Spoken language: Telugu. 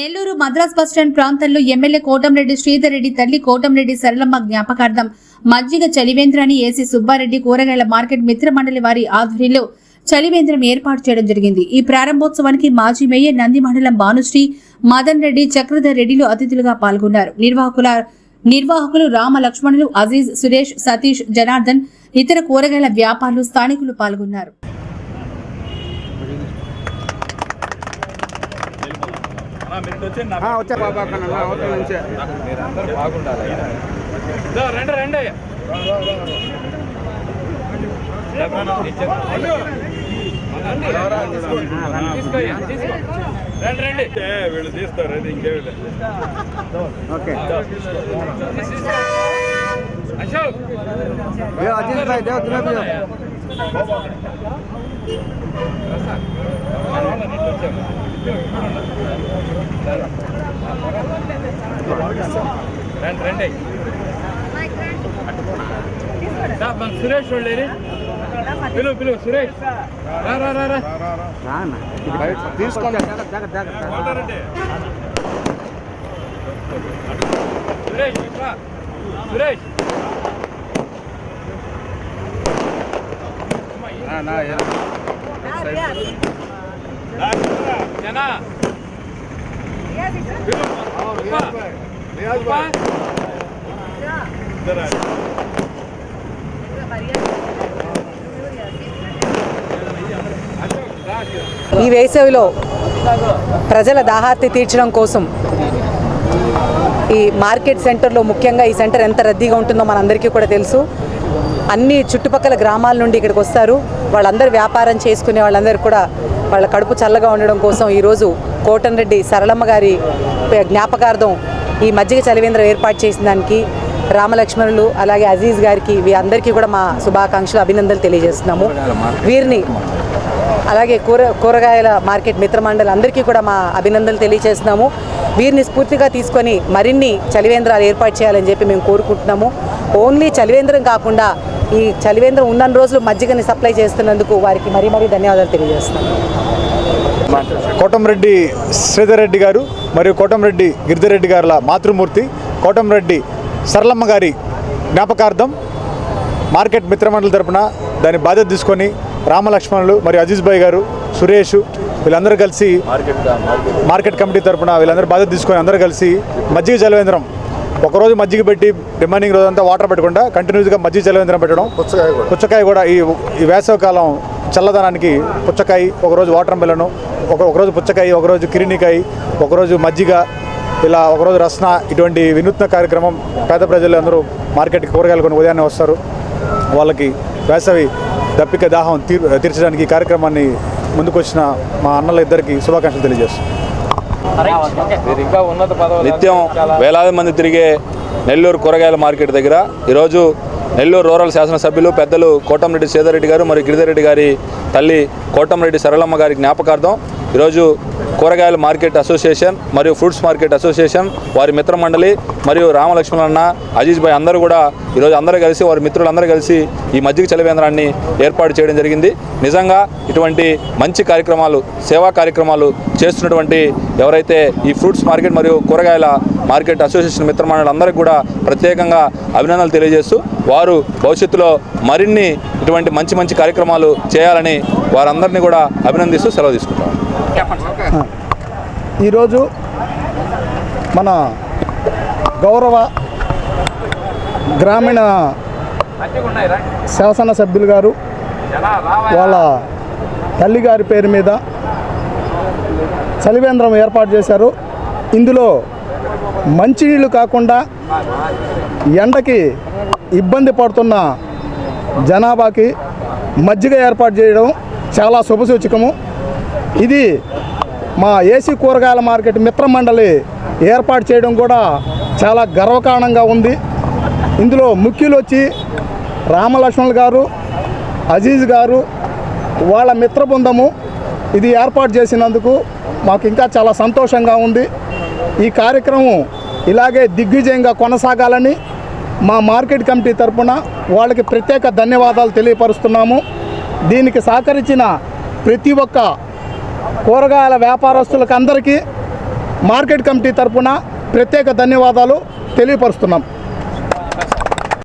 నెల్లూరు మద్రాస్ బస్టాండ్ ప్రాంతంలో ఎమ్మెల్యే కోటంరెడ్డి శ్రీధర్రెడ్డి తల్లి కోటంరెడ్డి సరళమ్మ జ్ఞాపకార్థం మజ్జిగ చలివేంద్రాన్ని ఏసీ సుబ్బారెడ్డి కూరగాయల మార్కెట్ మిత్ర మండలి వారి ఆధ్వర్యంలో చలివేంద్రం ఏర్పాటు చేయడం జరిగింది. ఈ ప్రారంభోత్సవానికి మాజీ మేయర్ నంది మండలం భానుశ్రీ మదన్ రెడ్డి చక్రధర్ రెడ్డిలు అతిథులుగా పాల్గొన్నారు. నిర్వాహకుల నిర్వాహకులు రామ లక్ష్మణులు అజీజ్ సురేష్ సతీష్ జనార్దన్ ఇతర కూరగాయల వ్యాపారులు స్థానికులు పాల్గొన్నారు. వచ్చా బాబా అవతల నుంచే మీరందరూ బాగుండాలి దా, రండి రండి. రండి వీళ్ళు తీస్తారు అది లేదు ఓకే అశోక్ భాయ్ దేవ్ రండి రండి మన సురేష్ వాళ్ళు పిలువు పిలువు సురేష్ రా రా రా రా తీసుకోండి జాగ్రత్త సురేష్ జనా ఈ వేసవిలో ప్రజల దాహార్తి తీర్చడం కోసం ఈ మార్కెట్ సెంటర్లో ముఖ్యంగా ఈ సెంటర్ ఎంత రద్దీగా ఉంటుందో మనందరికీ కూడా తెలుసు. అన్ని చుట్టుపక్కల గ్రామాల నుండి ఇక్కడికి వస్తారు. వాళ్ళందరూ వ్యాపారం చేసుకునే వాళ్ళందరూ కూడా వాళ్ళ కడుపు చల్లగా ఉండడం కోసం ఈరోజు కోటన్ రెడ్డి సరళమ్మ గారి జ్ఞాపకార్థం ఈ మజ్జిగ చలివేంద్రం ఏర్పాటు చేసిన దానికి రామలక్ష్మణులు అలాగే అజీజ్ గారికి వీ అందరికీ కూడా మా శుభాకాంక్షలు అభినందనలు తెలియజేస్తున్నాము. వీరిని అలాగే కూర కూరగాయల మార్కెట్ మిత్రమండలి అందరికీ కూడా మా అభినందనలు తెలియజేస్తున్నాము. వీరిని స్ఫూర్తిగా తీసుకొని మరిన్ని చలివేంద్రాలు ఏర్పాటు చేయాలని చెప్పి మేము కోరుకుంటున్నాము. ఓన్లీ చలివేంద్రం కాకుండా ఈ చలివేంద్రం ఉన్న రోజులు మజ్జిగని సప్లై చేస్తున్నందుకు వారికి మరీ మరీ ధన్యవాదాలు తెలియజేస్తున్నాము కోటంరెడ్డి శ్రీధర్ రెడ్డి గారు మరియు కోటంరెడ్డి గిరిధరెడ్డి గారుల మాతృమూర్తి కోటంరెడ్డి సరళమ్మ గారి జ్ఞాపకార్థం మార్కెట్ మిత్రమండలి తరపున దాని బాధ్యత తీసుకొని రామలక్ష్మణులు మరియు అజీజ్ భాయ్ గారు సురేష్ వీళ్ళందరూ కలిసి మార్కెట్ కమిటీ తరపున వీళ్ళందరూ బాధ్యత తీసుకొని అందరూ కలిసి మజ్జిగ జలవేంద్రం ఒకరోజు మజ్జిగ పెట్టి రిమైనింగ్ రోజంతా వాటర్ పెట్టకుండా కంటిన్యూస్గా మజ్జిగ జలవేంద్రం పెట్టడం. పుచ్చకాయ కూడా. ఈ ఈ వేసవికాలం చల్లదనానికి పుచ్చకాయ ఒకరోజు వాటర్ మెలను ఒక ఒకరోజు పుచ్చకాయ ఒకరోజు కిరినికాయ ఒకరోజు మజ్జిగ ఇలా ఒకరోజు రస్న ఇటువంటి వినూత్న కార్యక్రమం పేద ప్రజలు అందరూ మార్కెట్కి కూరగాయలు కొని ఉదయాన్నే వస్తారు. వాళ్ళకి వేసవి దప్పిక దాహం తీర్ తీర్చడానికి ఈ కార్యక్రమాన్ని ముందుకొచ్చిన మా అన్నల ఇద్దరికి శుభాకాంక్షలు తెలియజేస్తాం నిత్యం వేలాది మంది తిరిగే నెల్లూరు కూరగాయల మార్కెట్ దగ్గర ఈరోజు నెల్లూరు రూరల్ శాసనసభ్యులు పెద్దలు కోటంరెడ్డి సేదరెడ్డి గారు మరియు గిరిధరెడ్డి గారి తల్లి కోటంరెడ్డి సరళమ్మ గారి జ్ఞాపకార్థం ఈరోజు కూరగాయల మార్కెట్ అసోసియేషన్ మరియు ఫ్రూట్స్ మార్కెట్ అసోసియేషన్ వారి మిత్ర మండలి మరియు రామలక్ష్మణన్న అజీజ్ భాయ్ అందరూ కూడా ఈరోజు అందరూ కలిసి వారి మిత్రులందరూ కలిసి ఈ మజ్జిగ చలివేంద్రాన్ని ఏర్పాటు చేయడం జరిగింది. నిజంగా ఇటువంటి మంచి కార్యక్రమాలు సేవా కార్యక్రమాలు చేస్తున్నటువంటి ఎవరైతే ఈ ఫ్రూట్స్ మార్కెట్ మరియు కూరగాయల మార్కెట్ అసోసియేషన్ మిత్రమండలి కూడా ప్రత్యేకంగా అభినందనలు తెలియజేస్తూ వారు భవిష్యత్తులో మరిన్ని ఇటువంటి మంచి మంచి కార్యక్రమాలు చేయాలని వారందరినీ కూడా అభినందిస్తూ సెలవు తీసుకుంటాం ఈరోజు మన గౌరవ గ్రామీణ శాసనసభ్యులు గారు వాళ్ళ తల్లిగారి పేరు మీద చలివేంద్రం ఏర్పాటు చేశారు. ఇందులో మంచినీళ్ళు కాకుండా ఎండకి ఇబ్బంది పడుతున్న జనాభాకి మజ్జిగ ఏర్పాటు చేయడం చాలా శుభసూచకము. ఇది మా ఏసీ కూరగాయల మార్కెట్ మిత్ర మండలి ఏర్పాటు చేయడం కూడా చాలా గర్వకారణంగా ఉంది. ఇందులో ముఖ్యులు వచ్చి రామలక్ష్మణ్ గారు అజీజ్ గారు వాళ్ళ మిత్ర బృందము ఇది ఏర్పాటు చేసినందుకు మాకు ఇంకా చాలా సంతోషంగా ఉంది. ఈ కార్యక్రమం ఇలాగే దిగ్విజయంగా కొనసాగాలని మా మార్కెట్ కమిటీ తరపున వాళ్ళకి ప్రత్యేక ధన్యవాదాలు తెలియపరుస్తున్నాము. దీనికి సహకరించిన ప్రతి ఒక్క కూరగాయల వ్యాపారస్తులకు అందరికీ మార్కెట్ కమిటీ తరపున ప్రత్యేక ధన్యవాదాలు తెలియపరుస్తున్నాం.